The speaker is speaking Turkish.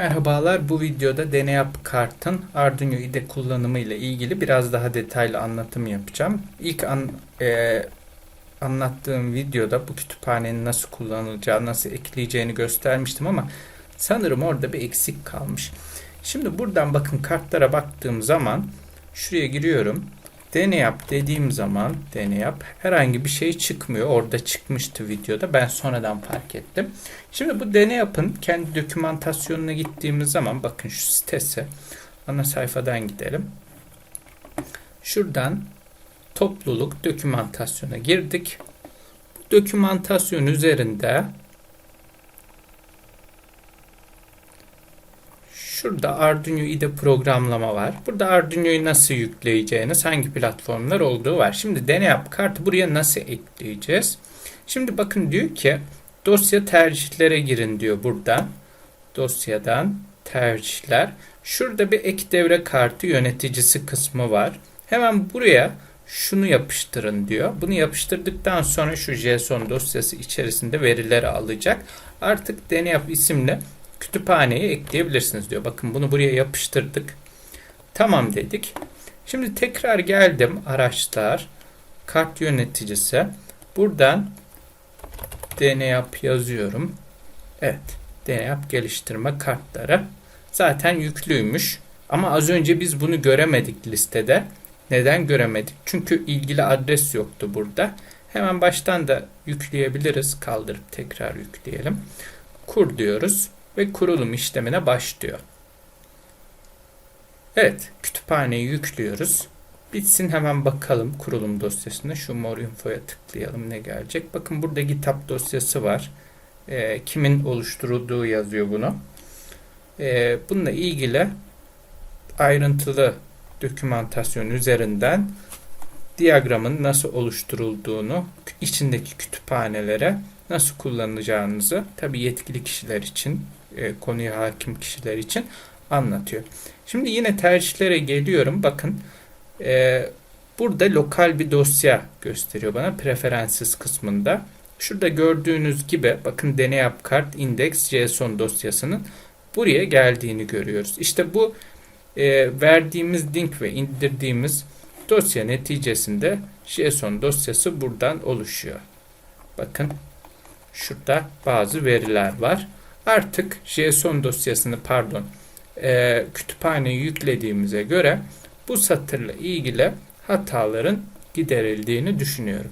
Merhabalar. Bu videoda DNAP kartın Arduino IDE kullanımı ile ilgili biraz daha detaylı anlatım yapacağım. İlk an, e, anlattığım videoda bu kütüphanenin nasıl kullanılacağı, nasıl ekleyeceğini göstermiştim ama sanırım orada bir eksik kalmış. Şimdi buradan bakın kartlara baktığım zaman şuraya giriyorum. DNAP dediğim zaman DNAP herhangi bir şey çıkmıyor. Orada çıkmıştı videoda. Ben sonradan fark ettim. Şimdi bu DNAP'ın kendi dokümantasyonuna gittiğimiz zaman bakın şu sitesi ana sayfadan gidelim. Şuradan topluluk dokümantasyona girdik. Bu dokümantasyon üzerinde Şurada Arduino IDE programlama var. Burada Arduino'yu nasıl yükleyeceğiniz, hangi platformlar olduğu var. Şimdi DNAP kartı buraya nasıl ekleyeceğiz? Şimdi bakın diyor ki dosya tercihlere girin diyor burada. Dosyadan tercihler. Şurada bir ek devre kartı yöneticisi kısmı var. Hemen buraya şunu yapıştırın diyor. Bunu yapıştırdıktan sonra şu JSON dosyası içerisinde verileri alacak. Artık DNAP isimli kütüphaneye ekleyebilirsiniz diyor. Bakın bunu buraya yapıştırdık. Tamam dedik. Şimdi tekrar geldim araçlar kart yöneticisi. Buradan DNAP yazıyorum. Evet. DNAP geliştirme kartları. Zaten yüklüymüş. Ama az önce biz bunu göremedik listede. Neden göremedik? Çünkü ilgili adres yoktu burada. Hemen baştan da yükleyebiliriz. Kaldırıp tekrar yükleyelim. Kur diyoruz ve kurulum işlemine başlıyor. Evet, kütüphaneyi yüklüyoruz. Bitsin hemen bakalım kurulum dosyasına. Şu mor infoya tıklayalım ne gelecek. Bakın burada GitHub dosyası var. E, kimin oluşturulduğu yazıyor bunu. E, bununla ilgili ayrıntılı dokümantasyon üzerinden diyagramın nasıl oluşturulduğunu, içindeki kütüphanelere nasıl kullanacağınızı tabi yetkili kişiler için, e, konuya hakim kişiler için anlatıyor. Şimdi yine tercihlere geliyorum. Bakın e, burada lokal bir dosya gösteriyor bana preferensiz kısmında. Şurada gördüğünüz gibi bakın DNAP kart index JSON dosyasının buraya geldiğini görüyoruz. İşte bu e, verdiğimiz link ve indirdiğimiz dosya neticesinde JSON dosyası buradan oluşuyor. Bakın şurada bazı veriler var. Artık JSON dosyasını pardon e, kütüphaneye yüklediğimize göre bu satırla ilgili hataların giderildiğini düşünüyorum.